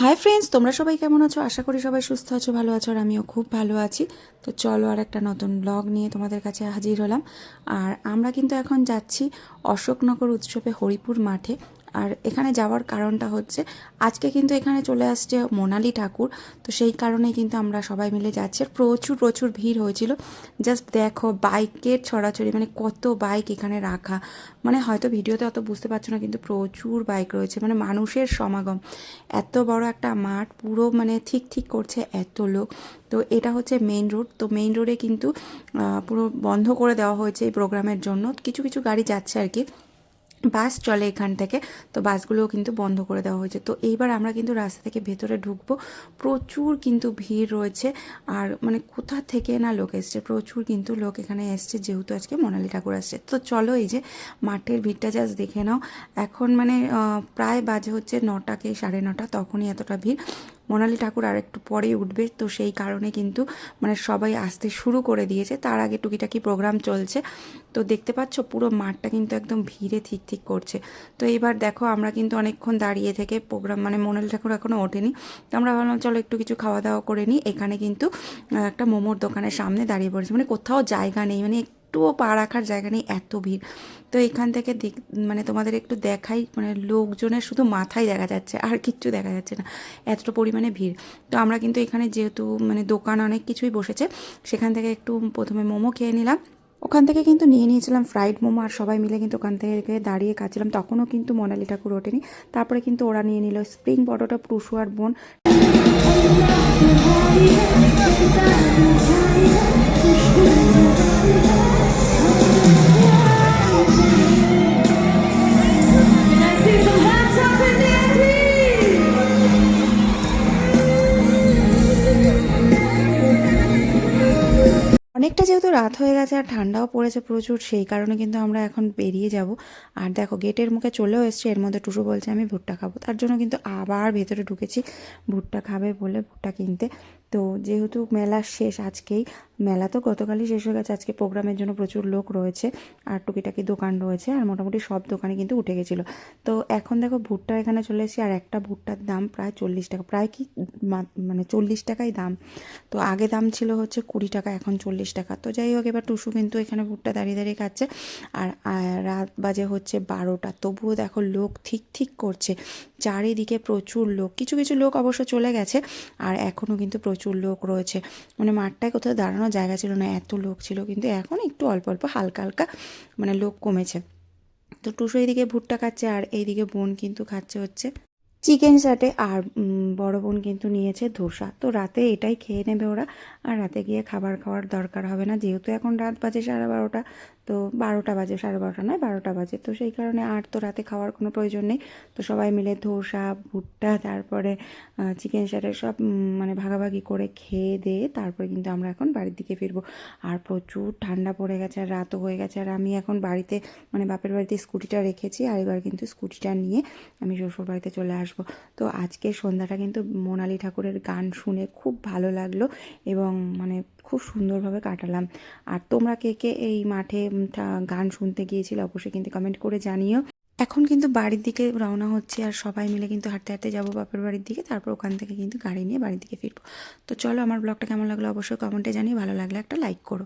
Hi friends তোমরা সবাই কেমন আছো? আশা করি সবাই সুস্থ আছো, ভালো আছো, আর আমিও খুব ভালো আছি। তো চলো আর একটা নতুন ব্লগ নিয়ে তোমাদের কাছে হাজির হলাম। আর আমরা কিন্তু এখন যাচ্ছি অশোকনগর উৎসবে হরিপুর মাঠে। আর এখানে যাওয়ার কারণটা হচ্ছে, আজকে কিন্তু এখানে চলে আসছে মোনালি ঠাকুর। তো সেই কারণেই কিন্তু আমরা সবাই মিলে যাচ্ছি। আর প্রচুর প্রচুর ভিড় হয়েছিল। জাস্ট দেখো, বাইকের ছড়াছড়ি মানে কত বাইক এখানে রাখা। মানে হয়তো ভিডিওতে অত বুঝতে পারছ না, কিন্তু প্রচুর বাইক রয়েছে। মানে মানুষের সমাগম। এত বড় একটা মাঠ, পুরো মানে ঠিক ঠিক করছে এত লোক। তো এটা হচ্ছে মেইন রোড তো মেইন রোডে কিন্তু পুরো বন্ধ করে দেওয়া হয়েছে এই প্রোগ্রামের জন্য। কিছু কিছু গাড়ি যাচ্ছে আর কি। বাস চলে এখান থেকে। তো বাসগুলোও কিন্তু বন্ধ করে দেওয়া হয়েছে। তো এইবার আমরা কিন্তু রাস্তা থেকে ভেতরে ঢুকবো। প্রচুর কিন্তু ভিড় রয়েছে। আর মানে কোথা থেকে না লোক এসছে? প্রচুর কিন্তু লোক এখানে এসছে, যেহেতু আজকে মোনালি ঠাকুর আসছে। তো চলো এই যে মাঠের ভিড়টা জাস্ট দেখে নাও। এখন মানে প্রায় বাজে হচ্ছে নটাকে, সাড়ে নটা, তখনই এতটা ভিড়। মোনালি ঠাকুর আর একটু পরেই উঠবে, তো সেই কারণে কিন্তু মানে সবাই আসতে শুরু করে দিয়েছে। তার আগে টুকিটাকি প্রোগ্রাম চলছে। তো দেখতে পাচ্ছ পুরো মাঠটা কিন্তু একদম ভিড়ে ঠিক ঠিক করছে। তো এইবার দেখো আমরা কিন্তু অনেকক্ষণ দাঁড়িয়ে থেকে প্রোগ্রাম মানে মোনালি ঠাকুর এখনও ওঠেনি। তো আমরা ভাবলাম, চলো একটু কিছু খাওয়া দাওয়া করে নিই। এখানে কিন্তু একটা মোমোর দোকানের সামনে দাঁড়িয়ে পড়েছে। মানে কোথাও জায়গা নেই। মানে একটুও পা রাখার জায়গা নেই, এত ভিড়। তো এখান থেকে দেখ মানে তোমাদের একটু দেখাই মানে লোকজনের শুধু মাথায় দেখা যাচ্ছে, আর কিচ্ছু দেখা যাচ্ছে না। এতটা পরিমাণে ভিড়। তো আমরা কিন্তু এখানে যেহেতু মানে দোকান অনেক কিছুই বসেছে, সেখান থেকে একটু প্রথমে মোমো খেয়ে নিলাম। ওখান থেকে কিন্তু নিয়ে নিয়েছিলাম ফ্রাইড মোমো, আর সবাই মিলে কিন্তু ওখান থেকে দাঁড়িয়ে খাচ্ছিলাম। তখনও কিন্তু মোনালি ঠাকুর ওঠেনি। তারপরে কিন্তু ওরা নিয়ে নিল স্প্রিং পটোটা টুসু আর বোন। অনেকটা যেহেতু রাত হয়ে গেছে আর ঠান্ডাও পড়েছে প্রচুর, সেই কারণে কিন্তু আমরা এখন বেরিয়ে যাব। আর দেখো, গেটের মুখে চলেও এসছে, এর মধ্যে টুসু বলছে, আমি ভুট্টা খাব। তার জন্য কিন্তু আবার ভেতরে ঢুকেছি। ভুট্টা খাবে বলে ভুট্টা কিনতে। তো যেহেতু মেলা শেষ আজকেই, মেলা তো গতকালই শেষ হয়ে গেছে, আজকে প্রোগ্রামের জন্য প্রচুর লোক রয়েছে আর টুকিটাকি দোকান রয়েছে আর মোটামুটি সব দোকানে কিন্তু উঠে গেছিল। তো এখন দেখো ভুট্টা এখানে চলে এসেছি আর একটা ভুট্টার দাম প্রায় চল্লিশ টাকা, প্রায় কি মানে চল্লিশ টাকাই দাম। তো আগে দাম ছিল হচ্ছে কুড়ি টাকা, এখন চল্লিশ টাকা। তো যাই হোক, এবার টুসু কিন্তু এখানে ভুট্টা দাঁড়িয়ে দাঁড়িয়ে খাচ্ছে আর রাত বাজে হচ্ছে বারোটা। তবুও দেখো লোক ঠিক ঠিক করছে, চারিদিকে প্রচুর লোক, কিছু কিছু লোক অবশ্য চলে গেছে আর এখনও কিন্তু প্রচুর লোক রয়েছে। মানে মাঠটায় কোথাও দাঁড়ানোর জায়গা ছিল না, এত লোক ছিল। কিন্তু এখন একটু অল্প অল্প, হালকা হালকা মানে লোক কমেছে। তো টুসু এইদিকে ভুট্টা খাচ্ছে আর এইদিকে বোন কিন্তু খাচ্ছে হচ্ছে চিকেন চাটে আর বড় বোন কিন্তু নিয়েছে ধোসা। তো রাতে এটাই খেয়ে নেবে ওরা। আর রাতে গিয়ে খাবার খাওয়ার দরকার হবে না। যেহেতু এখন রাত বাজে সাড়ে বারোটা তো বারোটা বাজে, সাড়ে বারোটা নয়, বারোটা বাজে। তো সেই কারণে আর তো রাতে খাওয়ার কোনো প্রয়োজন নেই। তো সবাই মিলে ধোসা, ভুট্টা, তারপরে চিকেন চাটে সব মানে ভাগাভাগি করে খেয়ে দিয়ে তারপরে কিন্তু আমরা এখন বাড়ির দিকে ফিরবো। আর প্রচুর ঠান্ডা পড়ে গেছে, আর রাতও হয়ে গেছে। আর আমি এখন বাড়িতে মানে বাপের বাড়িতে স্কুটিটা রেখেছি। আর এবার কিন্তু স্কুটিটা নিয়ে আমি শ্বশুর বাড়িতে চলে আসব। তো আজকে সন্ধ্যাটা কিন্তু মোনালি ঠাকুরের গান শুনে খুব ভালো লাগল এবং মানে খুব সুন্দরভাবে কাটালাম। আর তোমরা কে কে এই মাঠে গান শুনতে গিয়েছিলে অবশ্যই কিন্তু কমেন্ট করে জানিও। এখন কিন্তু বাড়ির দিকে রওনা হচ্ছে আর সবাই মিলে কিন্তু হাঁটতে হাঁটতে যাব বাপের বাড়ির দিকে, তারপর ওখান থেকে কিন্তু গাড়ি নিয়ে বাড়ির দিকে ফিরবো। তো চলো, আমার ব্লগটা কেমন লাগল অবশ্যই কমেন্টে জানিয়ে ভালো লাগলে একটা লাইক করো।